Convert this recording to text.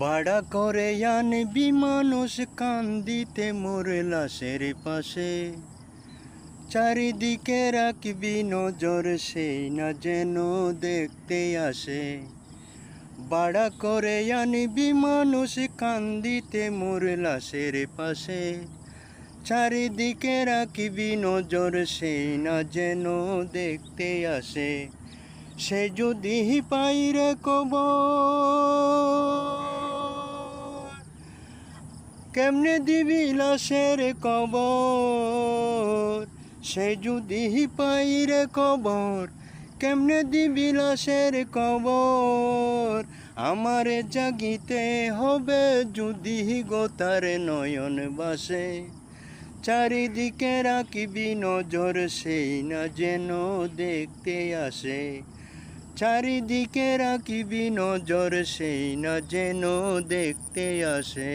ভাড়া করে আনবি মানুষ কান্দিতে মোর লাশের পাশে। চারিদিকে রাখবি নজর, সেই না যেন দেখতে আসে। বাড়া করে আনবি মানুষ কান্দিতে মোর লাশের পাশে। চারিদিকে রাখবি নজর, সেই না যেন দেখতে আসে। সে যদি পাইরে কব কেমনে দিবি লাশের কবর? সে যদি পাইরে কবর, কেমনে দিবি লাশের কবর? আমারে জাগিতে হবে যদি গোতার নয়ন বাসে। চারিদিকে রাখিবি নজর, সেই না যেন দেখতে আসে। চারিদিকে রাখিবি নজর সেই না যেন দেখতে আসে।